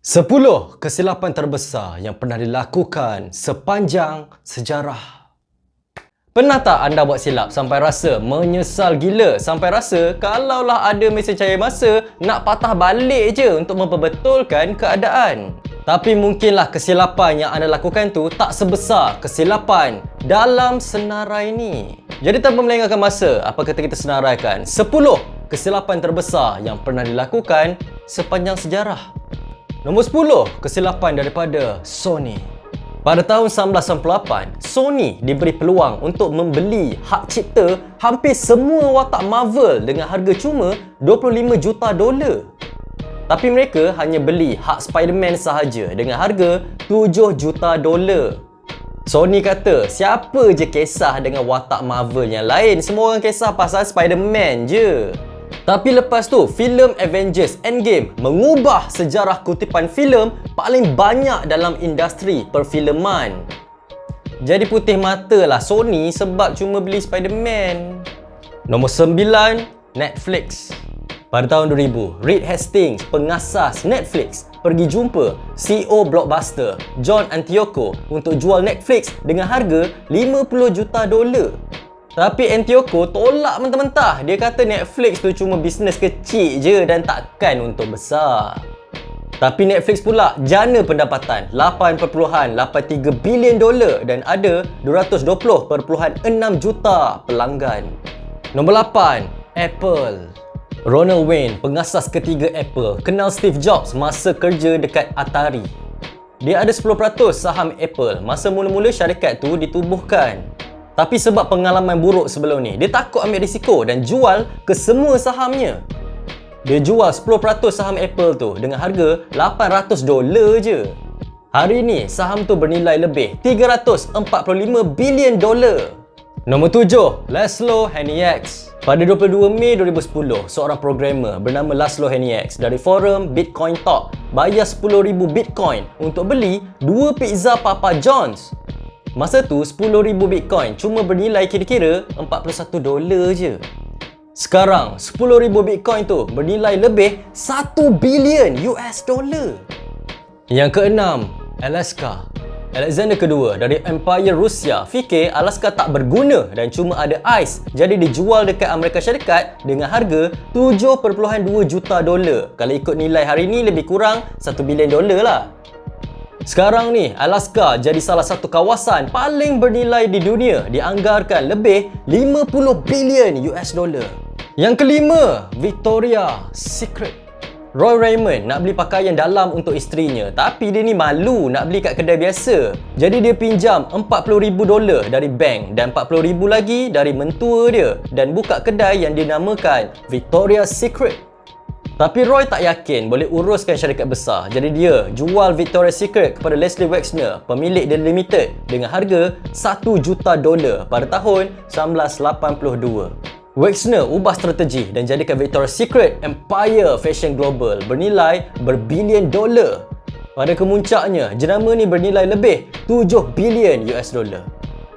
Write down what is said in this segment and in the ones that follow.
10 kesilapan terbesar yang pernah dilakukan sepanjang sejarah. Pernah tak anda buat silap sampai rasa menyesal gila sampai rasa kalaulah ada mesin cair masa nak patah balik je untuk memperbetulkan keadaan? Tapi mungkinlah kesilapan yang anda lakukan tu tak sebesar kesilapan dalam senarai ni. Jadi tanpa melengahkan masa, apa kata kita senaraikan 10 kesilapan terbesar yang pernah dilakukan sepanjang sejarah. Nombor 10, kesilapan daripada Sony. Pada tahun 1998, Sony diberi peluang untuk membeli hak cipta hampir semua watak Marvel dengan harga cuma 25 juta dolar. Tapi mereka hanya beli hak Spider-Man sahaja dengan harga 7 juta dolar. Sony kata, siapa je kisah dengan watak Marvel yang lain? Semua orang kisah pasal Spider-Man je. Tapi lepas tu, filem Avengers Endgame mengubah sejarah kutipan filem paling banyak dalam industri perfilman. Jadi putih mata lah Sony sebab cuma beli Spider-Man. Nombor 9, Netflix. Pada tahun 2000, Reed Hastings, pengasas Netflix, pergi jumpa CEO Blockbuster, John Antioco untuk jual Netflix dengan harga 50 juta dolar. Tapi Antioco tolak mentah-mentah. Dia kata Netflix tu cuma bisnes kecil je dan takkan untuk besar. Tapi Netflix pula jana pendapatan 8.83 bilion dolar dan ada 220.6 juta pelanggan. Nombor 8, Apple. Ronald Wayne, pengasas ketiga Apple, kenal Steve Jobs masa kerja dekat Atari. Dia ada 10% saham Apple masa mula-mula syarikat tu ditubuhkan. Tapi sebab pengalaman buruk sebelum ni, dia takut ambil risiko dan jual ke semua sahamnya. Dia jual 10% saham Apple tu dengan harga 800 dolar je. Hari ni saham tu bernilai lebih 345 bilion dolar. Nombor 7, Laszlo Hanieks. Pada 22 Mei 2010, seorang programmer bernama Laszlo Hanieks dari forum Bitcoin Talk bayar 10,000 Bitcoin untuk beli dua pizza Papa John's. Masa tu 10,000 Bitcoin cuma bernilai kira-kira 41 dolar je. Sekarang 10,000 Bitcoin tu bernilai lebih 1 bilion US dollar. Yang keenam, Alaska. Alexander kedua dari Empire Rusia fikir Alaska tak berguna dan cuma ada ais jadi dijual dekat Amerika Syarikat dengan harga 7.2 juta dolar. Kalau ikut nilai hari ni lebih kurang 1 bilion dolar lah. Sekarang ni Alaska jadi salah satu kawasan paling bernilai di dunia dianggarkan lebih 50 bilion US dollar. Yang kelima, Victoria Secret. Roy Raymond nak beli pakaian dalam untuk isterinya tapi dia ni malu nak beli kat kedai biasa. Jadi dia pinjam 40,000 dolar dari bank dan 40,000 lagi dari mentua dia dan buka kedai yang dinamakan Victoria's Secret. Tapi Roy tak yakin boleh uruskan syarikat besar. Jadi dia jual Victoria's Secret kepada Leslie Wexner, pemilik The Limited dengan harga 1 juta dolar pada tahun 1982. Wexner ubah strategi dan jadikan Victoria's Secret Empire Fashion Global bernilai berbilion dolar. Pada kemuncaknya, jenama ni bernilai lebih 7 bilion US dollar.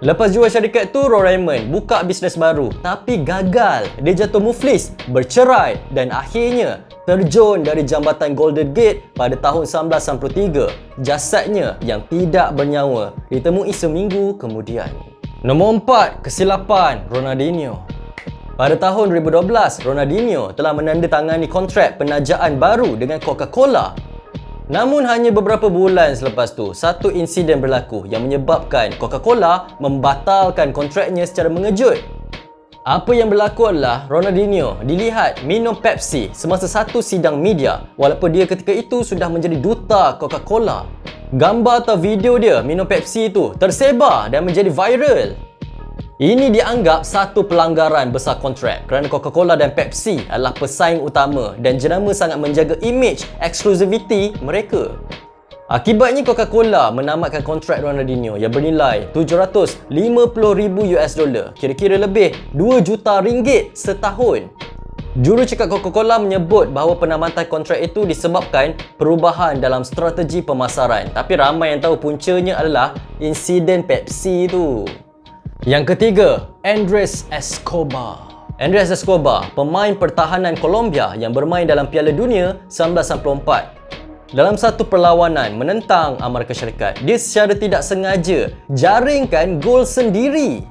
Lepas jual syarikat tu, Roy Raymond buka bisnes baru tapi gagal. Dia jatuh muflis, bercerai dan akhirnya terjun dari jambatan Golden Gate pada tahun 1993. Jasadnya yang tidak bernyawa ditemui seminggu kemudian. Nombor 4, kesilapan Ronaldinho. Pada tahun 2012, Ronaldinho telah menandatangani kontrak penajaan baru dengan Coca-Cola. Namun hanya beberapa bulan selepas tu, satu insiden berlaku yang menyebabkan Coca-Cola membatalkan kontraknya secara mengejut. Apa yang berlaku adalah Ronaldinho dilihat minum Pepsi semasa satu sidang media walaupun dia ketika itu sudah menjadi duta Coca-Cola. Gambar atau video dia minum Pepsi itu tersebar dan menjadi viral. Ini dianggap satu pelanggaran besar kontrak kerana Coca-Cola dan Pepsi adalah pesaing utama dan jenama sangat menjaga image exclusivity mereka. Akibatnya Coca-Cola menamatkan kontrak Ronaldinho yang bernilai 750,000 US dollar, kira-kira lebih 2 juta ringgit setahun. Juru cakap Coca-Cola menyebut bahawa penamatan kontrak itu disebabkan perubahan dalam strategi pemasaran. Tapi ramai yang tahu puncanya adalah insiden Pepsi itu. Yang ketiga, Andres Escobar. Andres Escobar, pemain pertahanan Colombia yang bermain dalam Piala Dunia 1994. Dalam satu perlawanan menentang Amerika Syarikat, dia secara tidak sengaja jaringkan gol sendiri.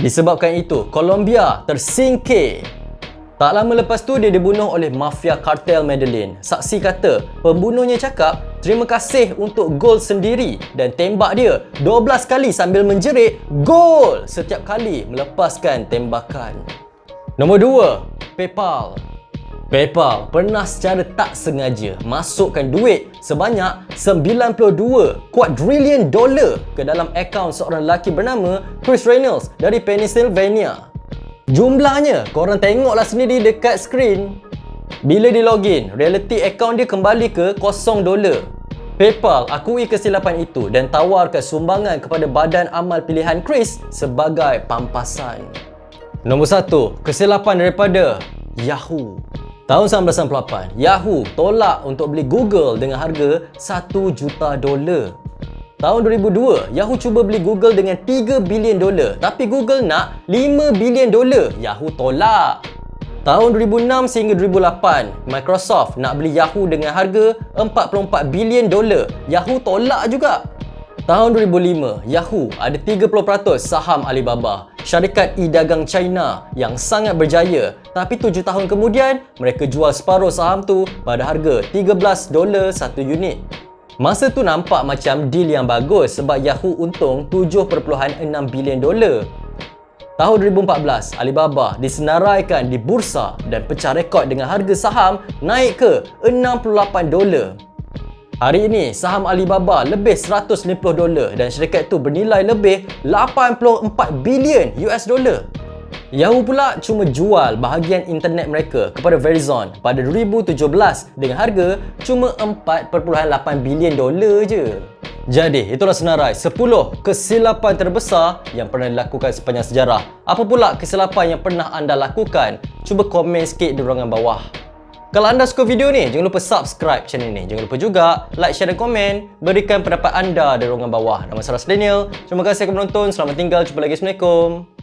Disebabkan itu, Colombia tersingkir. Tak lama lepas tu dia dibunuh oleh mafia kartel Medellin. Saksi kata, pembunuhnya cakap terima kasih untuk gol sendiri dan tembak dia 12 kali sambil menjerit gol setiap kali melepaskan tembakan. Nombor 2, PayPal. PayPal pernah secara tak sengaja masukkan duit sebanyak 92 quadrillion dolar ke dalam akaun seorang lelaki bernama Chris Reynolds dari Pennsylvania. Jumlahnya korang tengoklah sendiri dekat skrin. Bila dia login, reality account dia kembali ke kosong dolar. PayPal akui kesilapan itu dan tawarkan sumbangan kepada badan amal pilihan Chris sebagai pampasan. Nombor 1, kesilapan daripada Yahoo. Tahun 1998, Yahoo tolak untuk beli Google dengan harga 1 juta dolar. Tahun 2002, Yahoo cuba beli Google dengan 3 bilion dolar, tapi Google nak 5 bilion dolar. Yahoo tolak. Tahun 2006 sehingga 2008, Microsoft nak beli Yahoo dengan harga 44 bilion dolar. Yahoo tolak juga. Tahun 2005, Yahoo ada 30% saham Alibaba, syarikat e-dagang China yang sangat berjaya. Tapi 7 tahun kemudian, mereka jual separuh saham tu pada harga 13 dolar satu unit. Masa tu nampak macam deal yang bagus sebab Yahoo untung 7.6 bilion dolar. Tahun 2014, Alibaba disenaraikan di bursa dan pecah rekod dengan harga saham naik ke 68 dolar. Hari ini, saham Alibaba lebih 150 dolar dan syarikat itu bernilai lebih 84 bilion US dollar. Yahoo pula cuma jual bahagian internet mereka kepada Verizon pada 2017 dengan harga cuma 4.8 bilion dolar je. Jadi, itulah senarai 10 kesilapan terbesar yang pernah dilakukan sepanjang sejarah. Apa pula kesilapan yang pernah anda lakukan? Cuba komen sikit di ruangan bawah. Kalau anda suka video ni, jangan lupa subscribe channel ni. Jangan lupa juga like, share dan komen. Berikan pendapat anda di ruangan bawah. Nama saya Ras Daniel. Terima kasih kerana menonton. Selamat tinggal. Jumpa lagi. Assalamualaikum.